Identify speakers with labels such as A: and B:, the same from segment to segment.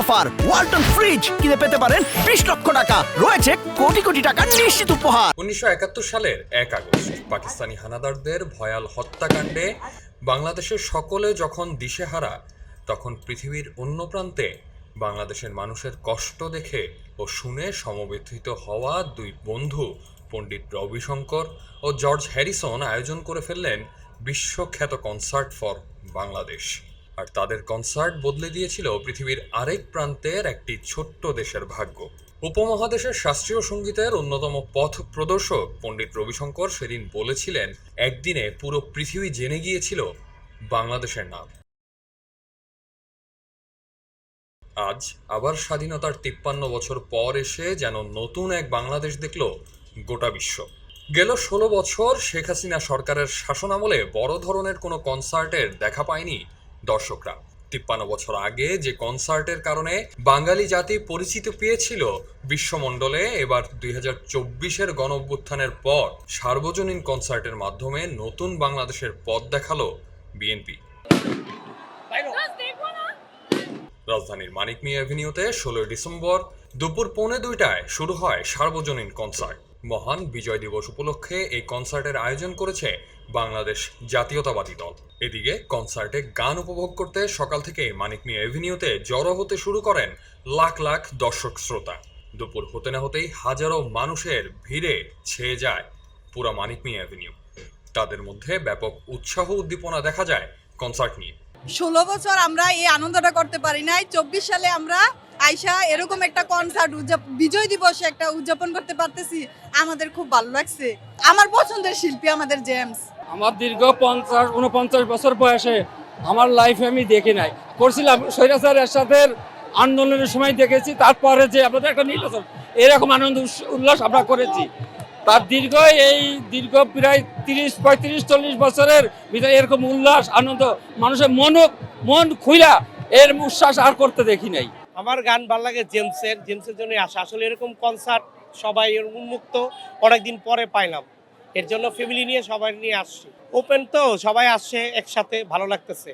A: Offer. Walton fridge কিনে পেতে পারেন বিশ লক্ষ টাকা। রয়েছে কোটি কোটি টাকা নিশ্চিত উপহার।
B: উনিশশো একাত্তর সালের এক আগস্ট, পাকিস্তানি হানাদারদের ভয়াল হত্যাকাণ্ডে বাংলাদেশের সকলে যখন দিশেহারা, তখন পৃথিবীর অন্য প্রান্তে বাংলাদেশের মানুষের কষ্ট দেখে ও শুনে সমবেথিত হওয়া দুই বন্ধু, পণ্ডিত রবিশঙ্কর ও জর্জ হ্যারিসন, আয়োজন করে ফেললেন বিশ্বখ্যাত কনসার্ট ফর বাংলাদেশ। আর তাদের কনসার্ট বদলে দিয়েছিল পৃথিবীর আরেক প্রান্তের একটি ছোট্ট দেশের ভাগ্য। উপমহাদেশের শাস্ত্রীয় সঙ্গীতের অন্যতম পথ প্রদর্শক পণ্ডিত রবিশঙ্কর সেদিন বলেছিলেন, একদিনে পুরো পৃথিবী জেনে গিয়েছিল বাংলাদেশের নাম। আজ আবার স্বাধীনতার তিপ্পান্ন বছর পর এসে যেন নতুন এক বাংলাদেশ দেখল গোটা বিশ্ব। গেল ষোলো বছর শেখ হাসিনা সরকারের শাসনামলে বড় ধরনের কোনো কনসার্টের দেখা পায়নি দর্শকরা। তিপ্পান্ন বছর আগে যে কনসার্টের কারণে বাঙালি জাতি পরিচিত পেয়েছিল বিশ্বমণ্ডলে, এবার দুই হাজার চব্বিশের গণ অভ্যুত্থানের পর সার্বজনীন কনসার্টের মাধ্যমে নতুন বাংলাদেশের পথ দেখাল বিএনপি। রাজধানীর মানিক মিয়া অ্যাভিনিউতে ষোলোই ডিসেম্বর দুপুর পৌনে দুইটায় শুরু হয় সার্বজনীন কনসার্ট। মহান বিজয় দিবস উপলক্ষে এই কনসার্টের আয়োজন করেছে বাংলাদেশ জাতীয়তাবাদী দল। এদিকে কনসার্টে গান উপভোগ করতে সকাল থেকে মানিক মিয়া অ্যাভিনিউতে জড়ো হতে শুরু করেন লাখ লাখ দর্শক শ্রোতা। দুপুর হতে না হতেই হাজারো মানুষের ভিড়ে ছেয়ে যায় পুরা মানিক মিয়া অ্যাভিনিউ তাদের মধ্যে ব্যাপক উৎসাহ উদ্দীপনা দেখা যায় কনসার্ট নিয়ে।
C: ষোলো বছর আমরা এই আনন্দটা করতে পারি নাই। চব্বিশ সালে আমরা আইসা এরকম একটা কনসার্ট বিজয় দিবসে একটা উদযাপন করতে পারতেছি। আমাদের খুব ভালো লাগছে। আমার পছন্দের শিল্পী আমাদের জেমস।
D: আমার দীর্ঘ পঞ্চাশ উনপঞ্চাশ বছর বয়সে আমার লাইফে আমি দেখি নাই। করছিলাম স্বৈরাচার এরশাদের আন্দোলনের সময় দেখেছি, তারপরে যে আমাদের একটা নির্বাচন, এরকম আনন্দ উল্লাস আমরা করেছি। তার দীর্ঘ এই দীর্ঘ প্রায় তিরিশ, পঁয়ত্রিশ, চল্লিশ বছরের ভিতরে এরকম উল্লাস, আনন্দ, মানুষের মন মন খুইলা এর উচ্ছ্বাস আর করতে দেখি নাই।
E: আমার গান ভালো লাগে জেমসের জেমসের জন্য আসা। আসলে এরকম কনসার্ট সবাই এর উন্মুক্ত, অনেকদিন পরে পাইলাম। এর জন্য ফ্যামিলি নিয়ে সবাই নিয়ে আসছি। ওপেন তো সবাই আসছে একসাথে ভালো লাগতেছে।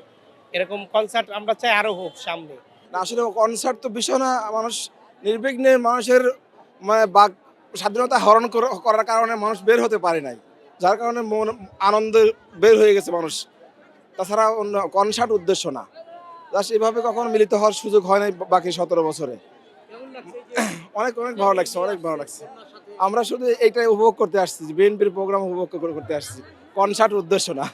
E: এরকম কনসার্ট আমরা চাই আরও হোক সামনে।
F: আসলে কনসার্ট তো বিষয় না মানুষ নির্বিঘ্নে মানুষের মানে বাক স্বাধীনতা হরণ করার কারণে মানুষ বের হতে পারে নাই। যার কারণে মন আনন্দে বের হয়ে গেছে মানুষ। তাছাড়া অন্য কনসার্ট উদ্দেশ্য না। জাস্ট এভাবে কখনো মিলিত হওয়ার সুযোগ হয় নাই বাকি সতেরো বছরে। অনেক অনেক ভালো লাগছে অনেক ভালো লাগছে। আমরা শুধু এইটাই উপভোগ করতে আসছি বিএনপির প্রোগ্রাম উপভোগ করতে আসছি। কনসার্ট উদ্দেশ্য না।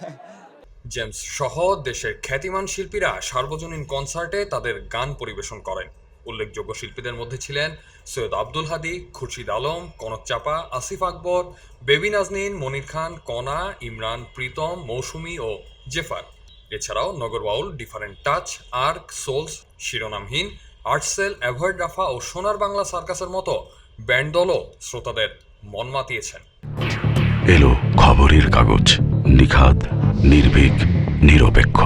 B: জেমস সহ দেশের খ্যাতিমান শিল্পীরা সার্বজনীন কনসার্টে তাদের গান পরিবেশন করেন। উল্লেখযোগ্য শিল্পীদের মধ্যে ছিলেন সৈয়দ আব্দুল হাদি, খুরশিদ আলম, কনক চাপা, আসিফ আকবর, বেবি নাজনীন, মনির খান, কনা, ইমরান, প্রীতম, মৌসুমী ও জেফার। এছাড়াও Nagar Baul, Different Touch, Ark, Souls, Shironamhin, Artcell, Avoid Rafa ও সোনার বাংলা সার্কাসের মতো ব্যান্ড দলও শ্রোতাদের মন মাতিয়েছেন।
G: এলো খবরের কাগজ নিখাত নির্ভীক নিরপেক্ষ।